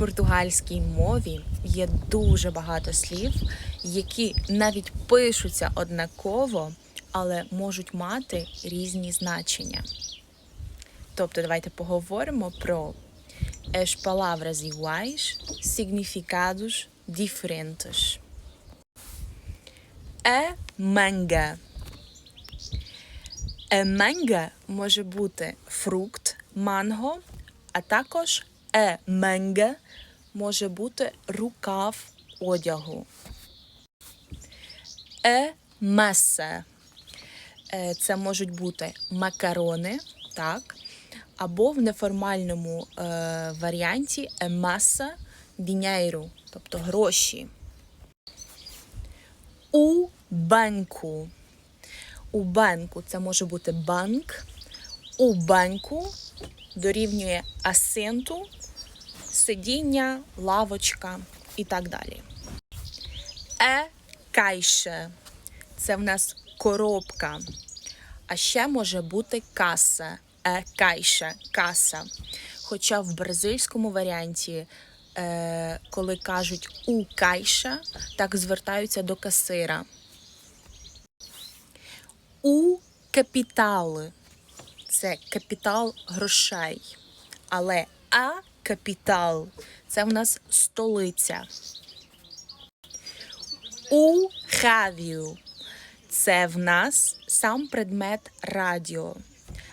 португальській мові є дуже багато слів, які навіть пишуться однаково, але можуть мати різні значення. Тобто, давайте поговоримо про as palavras iguais, significados diferentes. Е манга. Е манга може бути фрукт манго, а також е манга може бути рукав одягу. Е маса. Е, Це можуть бути макарони, так, або в неформальному е, варіанті е маса дінейру, тобто гроші. У банку. У банку це може бути банк. У банку дорівнює асенту, сидіння, лавочка і так далі. Е кайше. Це в нас коробка. А ще може бути каса. Е кайше, каса. Хоча в бразильському варіанті, е, коли кажуть у кайша, так звертаються до касира. У капітали це капітал грошей. Але а капітал це в нас столиця. У радіо це в нас сам предмет радіо.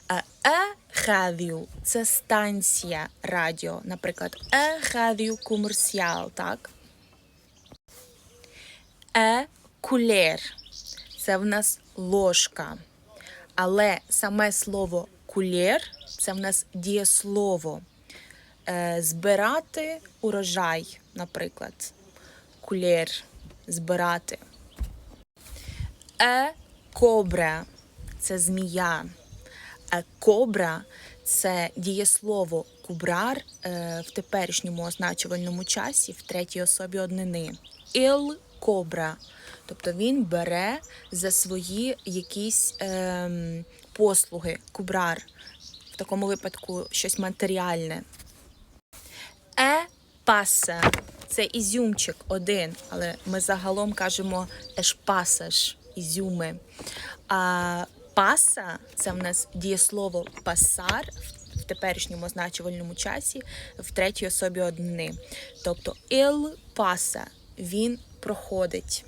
А е радіо це станція радіо. Наприклад, е радіо комерціал, так? Е кулер це в нас ложка. Але саме слово кулєр це в нас дієслово. Е, збирати урожай, наприклад. Кулєр збирати. Е кобра це змія. Е кобра це дієслово кубрар е, в теперішньому означувальному часі в третій особі однини. Іл кобра. Тобто він бере за свої якісь ем, послуги, кубрар. В такому випадку щось матеріальне. Е паса це ізюмчик один, але ми загалом кажемо ешпасаш, ізюми. А паса це в нас дієслово пасар в теперішньому означувальному часі в третій особі однини. Тобто ил паса він проходить.